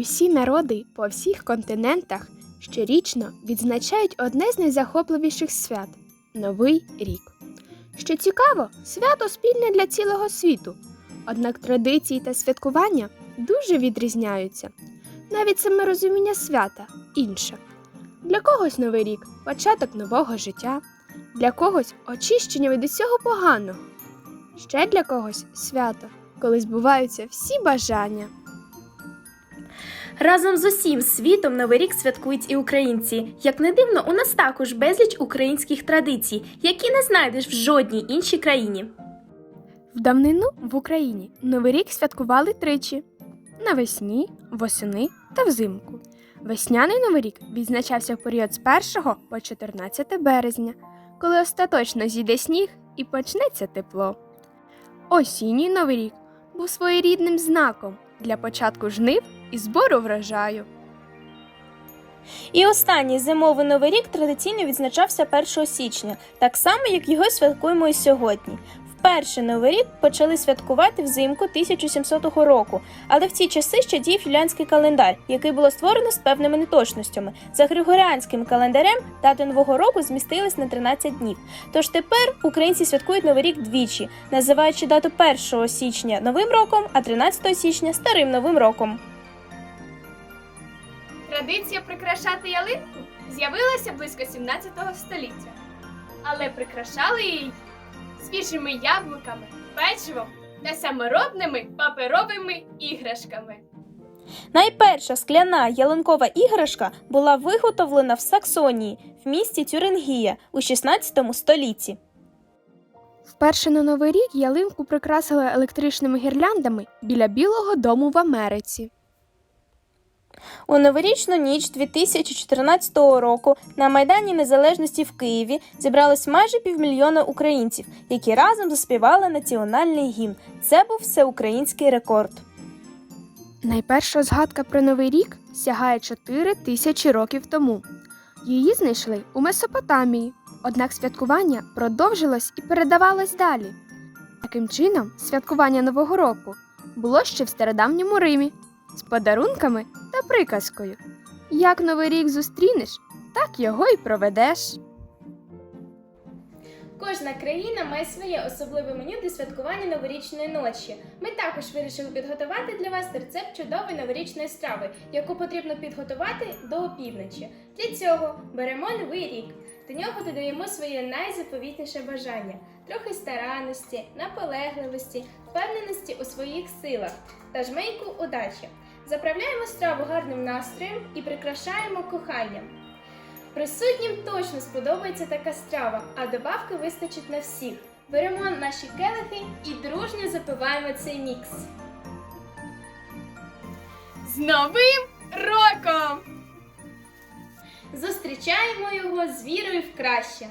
Усі народи по всіх континентах щорічно відзначають одне з найзахопливіших свят Новий рік. Що цікаво, свято спільне для цілого світу. Однак традиції та святкування дуже відрізняються. Навіть саме розуміння свята інше. Для когось новий рік початок нового життя, для когось очищення від усього поганого. Ще для когось свято, коли збуваються всі бажання. Разом з усім світом Новий рік святкують і українці. Як не дивно, у нас також безліч українських традицій, які не знайдеш в жодній іншій країні. В давнину в Україні Новий рік святкували тричі: навесні, восени та взимку. Весняний Новий рік відзначався в період з 1 по 14 березня, коли остаточно зійде сніг і почнеться тепло. Осінній Новий рік був своєрідним знаком для початку жнив і збору врожаю. І останній зимовий новий рік традиційно відзначався 1 січня, так само як його святкуємо і сьогодні. Вперше новий рік почали святкувати взимку 1700 року, але в ці часи ще діяв юліанський календар, який було створено з певними неточностями. За григоріанським календарем дати нового року змістились на 13 днів. Тож тепер українці святкують новий рік двічі, називаючи дату 1 січня новим роком, а 13 січня старим новим роком. Традиція прикрашати ялинку з'явилася близько 17 століття, але прикрашали її свіжими яблуками, печивом та саморобними паперовими іграшками. Найперша скляна ялинкова іграшка була виготовлена в Саксонії в місті Тюрингія у 16 столітті. Вперше на Новий рік ялинку прикрасили електричними гірляндами біля Білого дому в Америці. У новорічну ніч 2014 року на Майдані Незалежності в Києві зібралось майже півмільйона українців, які разом заспівали національний гімн. Це був всеукраїнський рекорд. Найперша згадка про Новий рік сягає 4 тисячі років тому. Її знайшли у Месопотамії, однак святкування продовжилось і передавалось далі. Таким чином, святкування Нового року було ще в стародавньому Римі з подарунками приказкою. Як Новий рік зустрінеш, так його й проведеш. Кожна країна має своє особливе меню для святкування новорічної ночі. Ми також вирішили підготувати для вас рецепт чудової новорічної страви, яку потрібно підготувати до опівночі. Для цього беремо новий рік. До нього додаємо своє найзаповітніше бажання, трохи старанності, наполегливості, впевненості у своїх силах та жменьку удачі. Заправляємо страву гарним настроєм і прикрашаємо коханням. Присутнім точно сподобається така страва, а добавки вистачить на всіх. Беремо наші келихи і дружньо запиваємо цей мікс. З Новим роком! Зустрічаємо його з вірою в краще.